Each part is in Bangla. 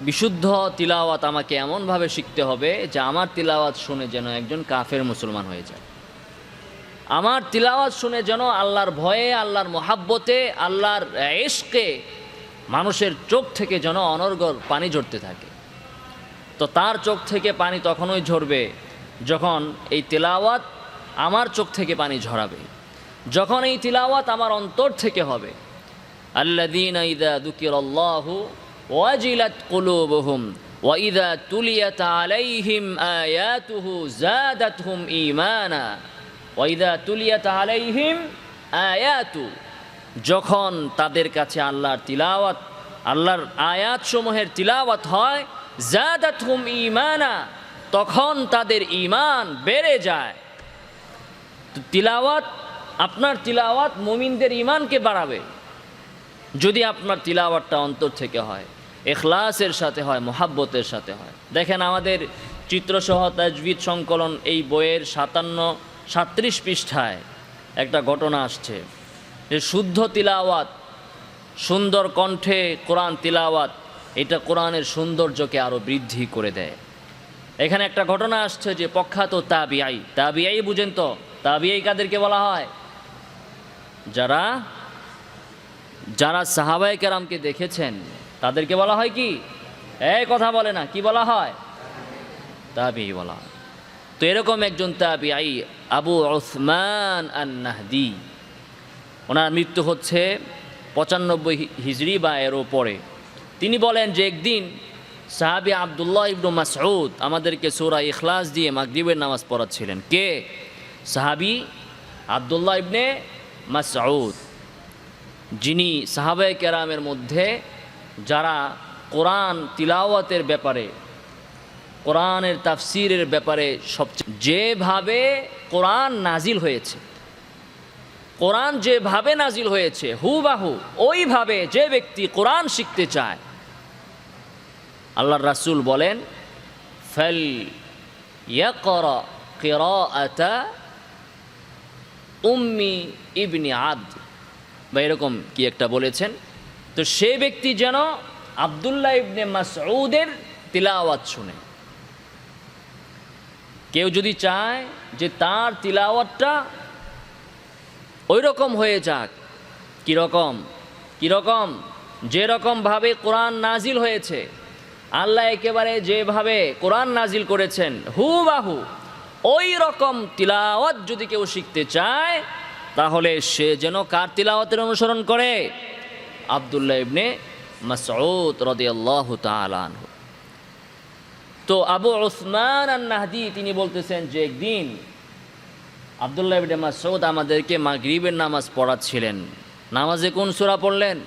বিশুদ্ধ তিলাওয়াত আমাকে এমনভাবে শিখতে হবে যে আমার তিলাওয়াত শুনে যেন একজন কাফের মুসলমান হয়ে যায়। আমার তিলাওয়াত শুনে যেন আল্লাহর ভয়ে, আল্লাহর মহাব্বতে, আল্লাহর এশকে মানুষের চোখ থেকে যেন অনর্গল পানি ঝরতে থাকে। তো তার চোখ থেকে পানি তখনই ঝরবে যখন এই তিলাওয়াত আমার চোখ থেকে পানি ঝরাবে। যখন এই তিলাওয়াত আমার অন্তর থেকে হবে। আল্লাদিন ইদা দুকির আল্লাহ ওয়াজিলাত কুলুবুহুম ওয়াইদা তুলিয়াত আলাইহিম আয়াতুহু জাদাতহুম ঈমানা ওয়াইদা তুলিয়াত আলাইহিম আয়াতু, যখন তাদের কাছে আল্লাহর তিলাওয়াত, আল্লাহর আয়াতসমূহের তিলাওয়াত হয় জাদাতহুম ঈমানা, তখন তাদের ইমান বেড়ে যায়। তিলাওয়াত, আপনার তিলাওয়াত মুমিনদের ইমানকে বাড়াবে, যদি আপনার তিলাওয়াতটা অন্তর থেকে হয়। এখলাসের সাথে হয়, মোহাব্বতের সাথে হয়। দেখেন আমাদের চিত্রসহ তাজবিদ সংকলন এই বইয়ের সাতান্ন সাত্রিশ পৃষ্ঠায় একটা ঘটনা আসছে। যে শুদ্ধ তিলাওয়াত, সুন্দর কণ্ঠে কোরআন তিলাওয়াত, এটা কোরআনের সৌন্দর্যকে আরও বৃদ্ধি করে দেয়। এখানে একটা ঘটনা আসছে যে পক্ষাত তাবিআই তাবিআই বুঝেন তো? তাবিআই কাদেরকে বলা হয়? যারা যারা সাহাবাই কেরামকে দেখেছেন তাদেরকে বলা হয় কি? এই কথা বলে না, কি বলা হয়? তাবি বলা হয়। তো এরকম একজন তাবি আই আবু ওসমান আন নাহদি ওনার মৃত্যু হচ্ছে পঁচানব্বই হিজড়ি বা এরও পরে তিনি বলেন যে একদিন সাহাবি আবদুল্লাহ ইবনু মাসউদ আমাদেরকে সূরা ইখলাস দিয়ে মাগরিবের নামাজ পড়াচ্ছিলেন। কে? সাহাবি আবদুল্লাহ ইবনে মাসউদ। যিনি সাহাবায়ে কেরামের মধ্যে যারা কোরআন তিলাওয়াতের ব্যাপারে, কোরআনের তাফসিরের ব্যাপারে সবচেয়ে যেভাবে কোরআন নাজিল হয়েছে, কোরআন যেভাবে নাজিল হয়েছে, হুবাহু ওইভাবে যে ব্যক্তি কোরআন শিখতে চায়, আল্লাহর রাসুল বলেন, ফেল কিরাআতা উম্মি ইবনি আব্দ বা এরকম কি একটা বলেছেন তো সে ব্যক্তি যেন আবদুল্লাহ ইবনে মাসউদের তিলাওয়াত শুনে। কেউ যদি চায় যে তার তিলাওয়াতটা ওই রকম? হয়ে যাক কীরকম কীরকম যেরকমভাবে কোরআন নাজিল হয়েছে, আল্লাহ একেবারে যেভাবে কোরআন নাজিল করেছেন, হু বাহু ওই রকম তিলাওয়াত যদি কেউ শিখতে চায়, তাহলে সে যেন কার তিলাওয়াতের অনুসরণ করে? আবদুল্লাহ ইবনে মাসউদ রাদিয়াল্লাহু তাআলা আনহু। তো আবু ওসমান আন নাহদি তিনি বলতেছেন যে একদিন আবদুল্লাহ ইবনে মাসউদ আমাদেরকে মাগরিবের নামাজ পড়াচ্ছিলেন। নামাজে কোন সূরা পড়লেন?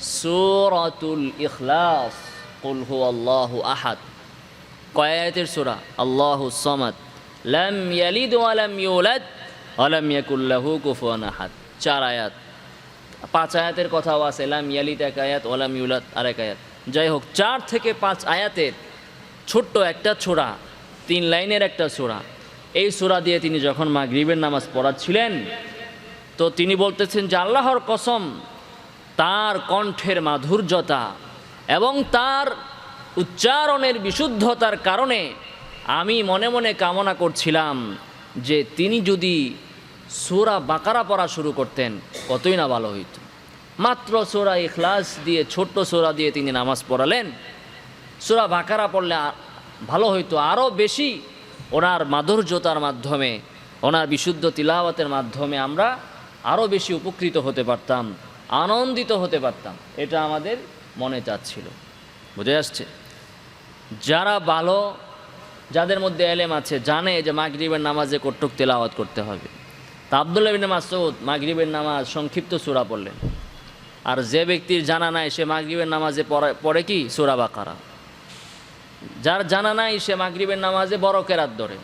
সূরাতুল ইখলাস, কুল হুয়াল্লাহু আহাদ। কয় আয়াতের সূরা? আল্লাহু সামাদ। লাম ইয়ালিদ ওয়া লাম ইউলাদ ওয়া লাম ইয়াকুল লাহু কুফুয়ান আহাদ। চার আয়াত। পাঁচ আয়াতের কথাও আছে, লাম ইয়ালিদ এক আয়াত ওয়া লাম ইউলাদ আরেক আয়াত। যাই হোক, চার থেকে পাঁচ আয়াতের ছোট্ট একটা ছোড়া তিন লাইনের একটা ছোড়া এই সূরা দিয়ে তিনি যখন মাগরিবের নামাজ পড়াচ্ছিলেন, তো তিনি বলতেছেন যে আল্লাহর কসম, তার কণ্ঠের মাধুর্যতা এবং তার উচ্চারণের বিশুদ্ধতার কারণে আমি মনে মনে কামনা করছিলাম যে তিনি যদি সুরা বাকারা পড়া শুরু করতেন, কতই না ভালো হইত। মাত্র সোরা ইখলাস দিয়ে, ছোট্ট সোরা দিয়ে তিনি নামাজ পড়ালেন। সোরা বাকারা পড়লে ভালো হইতো। আরও বেশি ওনার মাধুর্যতার মাধ্যমে, ওনার বিশুদ্ধ তিলাওয়াতের মাধ্যমে আমরা আরও বেশি উপকৃত হতে পারতাম, আনন্দিত হতে পারতাম। এটা আমাদের মনে চাচ্ছিল। বুঝে আসছে? যারা ভালো, যাদের মধ্যে এলেম আছে, জানে যে মাগরিবের নামাজে কট্টক তেলাওয়াত করতে হবে। তা আবদুল্লাহ বিন মাসউদ মাগরিবের নামাজ সংক্ষিপ্ত সূরা পড়লেন। আর যে ব্যক্তির জানা নাই সে মাগরিবের নামাজে পড়ে পড়ে কি? সূরা বাকারা। যার জানা নাই সে মাগরিবের নামাজে বড় কেরাত ধরে।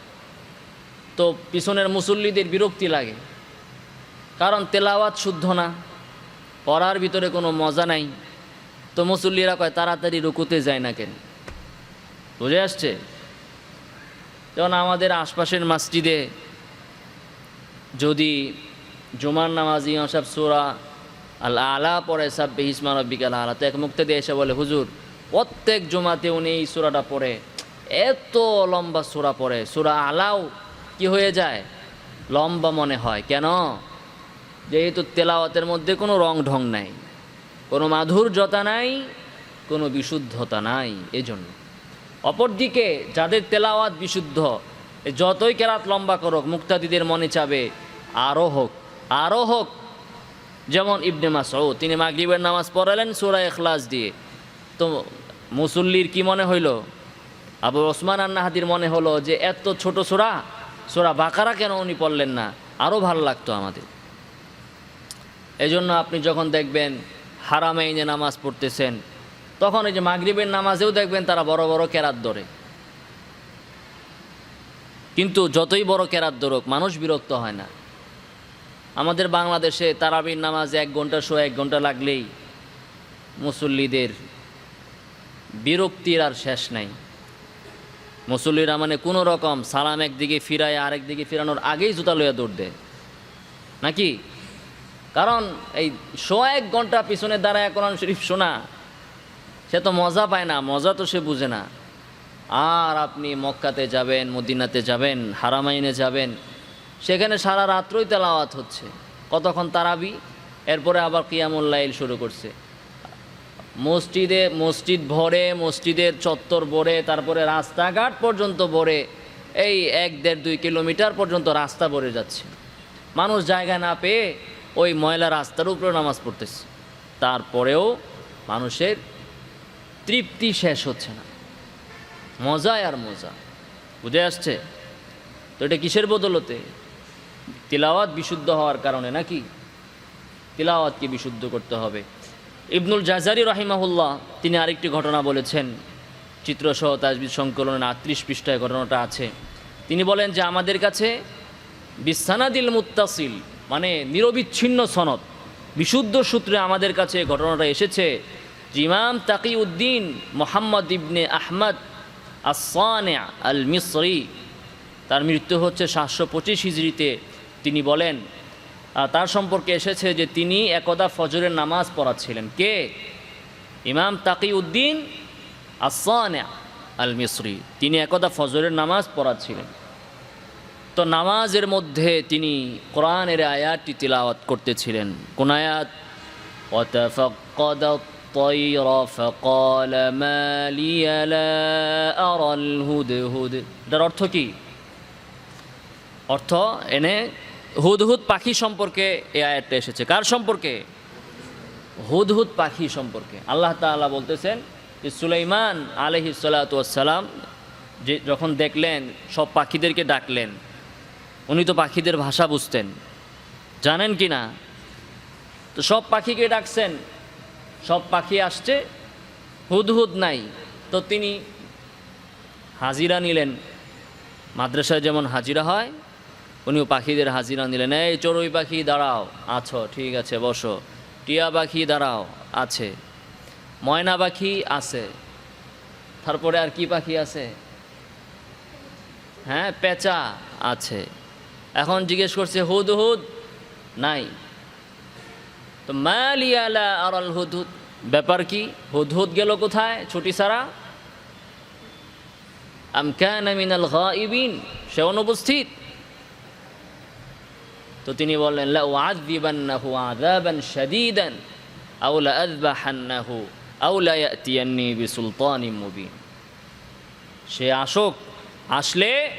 তো পিছনের মুসল্লিদের বিরক্তি লাগে। কারণ তেলাওয়াত শুদ্ধ না, পড়ার ভিতরে কোনো মজা নাই। তো মুসল্লিরা কয়, তাড়াতাড়ি রুকুতে যায় না কেন? বুঝে আসছে? যেমন আমাদের আশপাশের মসজিদে যদি জুমার নামাজ, ইমাম সাহেব সোরা আল আলা পরে সাব বেহিসমা রব্বিক আল তো এক মুক্তি এসে বলে, হুজুর, প্রত্যেক জমাতে উনি এই সুরাটা পড়ে, এত লম্বা সুরা পড়ে, সুরা আলাও কি হয়ে যায়? লম্বা মনে হয়। কেন? যেহেতু তেলাওয়াতের মধ্যে কোনো রং ঢং নাই, কোনো মাধুর্যতা নাই, কোনো বিশুদ্ধতা নাই, এজন্য। অপরদিকে যাদের তেলাওয়াত বিশুদ্ধ যতই কেরাত লম্বা করুক, মুক্তাদিদের মনে চাবে আরও হোক আরও হোক। যেমন ইবনে মাসউদ, তিনি মাগরিবের নামাজ পড়ালেন সূরা ইখলাস দিয়ে। তো মুসল্লির কি মনে হইল? আবু ওসমান আন্নাহাদির মনে হলো যে, এত ছোট সূরা সূরা বাকারা কেন উনি পড়লেন না? আরও ভালো লাগতো আমাদের। এজন্য আপনি যখন দেখবেন হারামাইনে নামাজ পড়তেছেন, তখন এই যে মাগরিবের নামাজেও দেখবেন তারা বড় বড় কেরাত ধরে। কিন্তু যতই বড় কেরাত ধরুক, মানুষ বিরক্ত হয় না। আমাদের বাংলাদেশে তারাবির নামাজ এক ঘণ্টা শো এক ঘণ্টা লাগলেই মুসল্লিদের বিরক্তির আর শেষ নাই। মুসল্লিরা মানে কোনো রকম সালাম একদিকে ফিরায় আরেক দিকে ফিরানোর আগেই জুতা লইয়া দৌড় দেয়। নাকি? কারণ এই শো এক ঘণ্টা পিছনে দাঁড়ায় কোরআন শরীফ শোনা, সে তো মজা পায় না, মজা তো সে বুঝে না। আর আপনি মক্কাতে যাবেন, মদিনাতে যাবেন, হারামাইনে যাবেন, সেখানে সারা রাত্রই তেলাওয়াত হচ্ছে। কতক্ষণ তারাবি? এরপরে আবার কিয়ামুল্লাইল শুরু করছে। মসজিদে মসজিদ ভরে, মসজিদের চত্বর ভরে, তারপরে রাস্তাঘাট পর্যন্ত ভরে, এই এক দেড় দুই কিলোমিটার পর্যন্ত রাস্তা ভরে যাচ্ছে। মানুষ জায়গা না পেয়ে ওই ময়লা রাস্তার উপরে নামাজ পড়তেছে। তারপরেও মানুষের তৃপ্তি শেষ হচ্ছে না। মজায় আর মজা। বুঝে আসছে? তো এটা কিসের বদলতে? তিলাওয়াত বিশুদ্ধ হওয়ার কারণে নাকি? তিলাওয়াতকে বিশুদ্ধ করতে হবে। ইবনুল জাজারি রাহিমাহুল্লাহ, তিনি আরেকটি ঘটনা বলেছেন। চিত্রসহ তাজবিদ সংকলনের আটত্রিশ পৃষ্ঠায় ঘটনাটা আছে। তিনি বলেন যে, আমাদের কাছে বিসানাদিল মুত্তাসিল মানে নিরবিচ্ছিন্ন সনদ, বিশুদ্ধ সূত্রে আমাদের কাছে ঘটনাটা এসেছে যে, ইমাম তাকি উদ্দিন মোহাম্মদ ইবনে আহমদ আসানে আল মিসরি তার মৃত্যু হচ্ছে সাতশো পঁচিশ হিজড়িতে। তিনি বলেন তার সম্পর্কে এসেছে যে তিনি একদা ফজরের নামাজ পড়াচ্ছিলেন। কে? ইমাম তাকি উদ্দিন আসানে আল মিসরি তিনি একদা ফজরের নামাজ পড়াচ্ছিলেন। তো নামাজের মধ্যে তিনি কোরআনের আয়াতটি তিলাওয়াত করতেছিলেন। কোন আয়াত الطير فقال ما لي لا أرى الهدهد এটার অর্থ কি অর্থ এনে হুদহুদ পাখি সম্পর্কে এই আয়াতটা এসেছে কার সম্পর্কে হুদহুদ পাখি সম্পর্কে আল্লাহ তাআলা বলতেছেন যে সুলাইমান আলহি সালাতাম যে যখন দেখলেন সব পাখিদেরকে ডাকলেন উনি তো পাখিদের ভাষা বুঝতেন জানেন কি না তো সব পাখিকে ডাকছেন সব পাখি আসছে হুদহুদ নাই। তো তিনি হাজিরা নিলেন। মাদ্রাসায় যেমন হাজিরা হয়, উনিও পাখিদের হাজিরা নিলেন। এই চড়ুই পাখি, দাঁড়াও। আছো, ঠিক আছে, বসো। টিয়া পাখি, দাঁড়াও। আছে। ময়না পাখি, আছে। তারপরে আর কি পাখি আছে? হ্যাঁ পেঁচা আছে। এখন জিজ্ঞেস করছে, হুদ হুদ? নাই। মালিয়ালা আরাল হুদহুদ ব্যাপার কি? হুদহুদ গেল কোথায়? ছুটি সারা আমকান মিনাল গাইবিন? সে অনুপস্থিত। তো তিনি বললেন, লা উআযিবান্নাহু আযাবান শাদীদান, আও লা আযবাহান্নাহু, আও লা ইয়াতিয়ান্নি বিসুলতানিন মুবিন। সে আসুক, আসলে,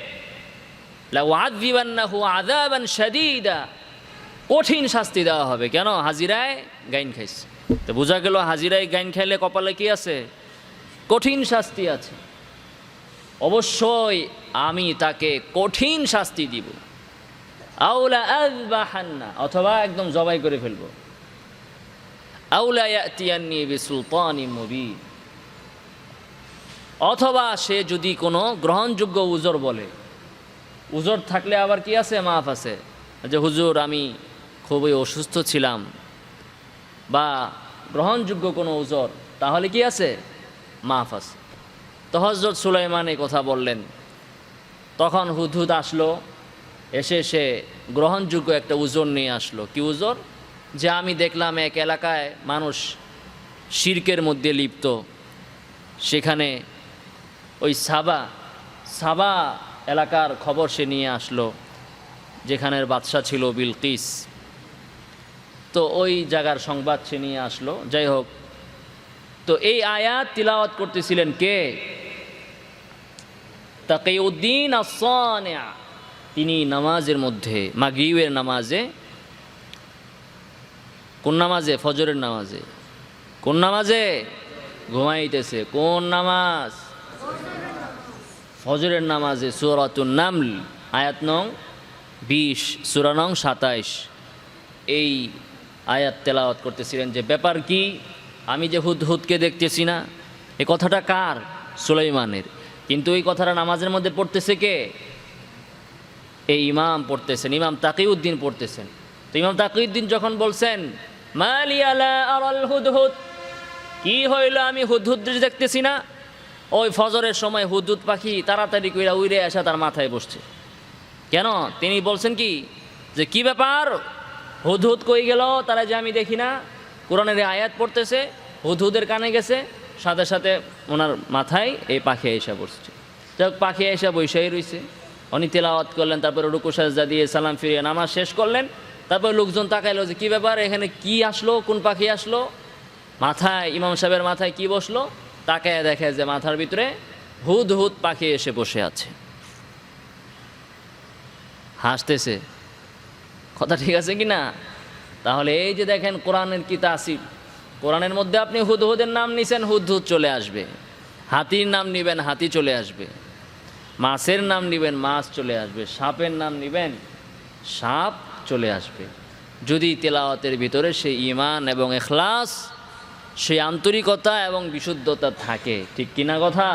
লা উআযিবান্নাহু আযাবান শাদীদা কঠিন শাস্তি দেওয়া হবে। কেন? হাজিরায় গাইন খাইছে। তো বোঝা গেল হাজিরায় গাইন খাইলে কপালে কি আছে? কঠিন শাস্তি আছে। অবশ্যই আমি তাকে কঠিন শাস্তি দিব। আউলা আযবাহান্না, অথবা একদম জবাই করে ফেলব। অথবা সে যদি কোনো গ্রহণযোগ্য উজর বলে, উজর থাকলে আবার কি আছে? মাফ আছে। যে, হুজুর, আমি খুবই অসুস্থ ছিলাম। বা গ্রহণযোগ্য কোনো উজর, তাহলে কি আছে? আছে। তো হজরত সুলাইমান এই কথা বললেন। তখন হুদহুদ আসলো, এসে সে গ্রহণযোগ্য একটা উজর নিয়ে আসলো। কি উজর? যে আমি দেখলাম এক এলাকায় মানুষ শির্কের মধ্যে লিপ্ত। সেখানে ওই সাবা সাবা এলাকার খবর সে নিয়ে আসলো, যেখানের বাদশা ছিল বিলকিস। তো ওই জায়গার সংবাদ সে নিয়ে আসলো। যাই হোক, তো এই আয়াত তিলাওয়াত করতেছিলেন কে? তাকিউদ্দিন আসানিয়া তিনি নামাজের মধ্যে, মাগরিবের নামাজে, কোন নামাজে? ফজরের নামাজে। কোন নামাজে? ঘুমাইতেছে। কোন নামাজ? ফজরের নামাজে, সুরাতুন নামল। আয়াত নং বিশ, সুরা নং সাতাইশ। এই আয়াত তেলাওয়াত করতেছিলেন যে, ব্যাপার কি? আমি যে হুদ হুদকে দেখতেছি না, এ কথাটা কার? সুলাইমানের। কিন্তু এই কথাটা নামাজের মধ্যে পড়তেছে কে? এই ইমাম পড়তেছেন, ইমাম তাকিউদ্দিন পড়তেছেন। তো ইমাম তাকিউদ্দিন যখন বলছেন কি হইল আমি হুদহুদ দেখতেছি না? ওই ফজরের সময় হুদহুদ পাখি তাড়াতাড়ি কইরা উইরে আসা তার মাথায় বসছে। কেন? তিনি বলছেন কি? যে, কি ব্যাপার? হুদহুদ কই গেল? তারা যে আমি দেখি না। কোরআনের আয়াত পড়তেছে, হুদহুদের কানে গেছে, সাথে সাথে ওনার মাথায় এই পাখি এসে বসছে যাই পাখি এসে বৈশাই রইছে। উনি তেলাওয়াত করলেন, তারপরে রুকু সাজদা দিয়ে সালাম ফিরিয়ে নামাজ শেষ করলেন। তারপর লোকজন তাকাইলো যে, কী ব্যাপার? এখানে কি আসলো? কোন পাখি আসলো? মাথায়, ইমাম সাহেবের মাথায় কি বসল? তাকায় দেখে যে মাথার ভিতরে হুদ হুদ পাখি এসে বসে আছে। হাসতেছে। কথা ঠিক আছে কি না তাহলে এই যে দেখেন কোরআনের কি তাসির কোরআনের মধ্যে আপনি হুদহুদের নাম নিছেন, হুদহুদ চলে আসবে। হাতির নাম নিবেন, হাতি চলে আসবে। মাছের নাম নিবেন, মাছ চলে আসবে। সাপের নাম নিবেন, সাপ চলে আসবে। যদি তেলাওয়াতের ভিতরে সেই ইমান এবং এখলাস, সেই আন্তরিকতা এবং বিশুদ্ধতা থাকে, ঠিক কিনা কথা?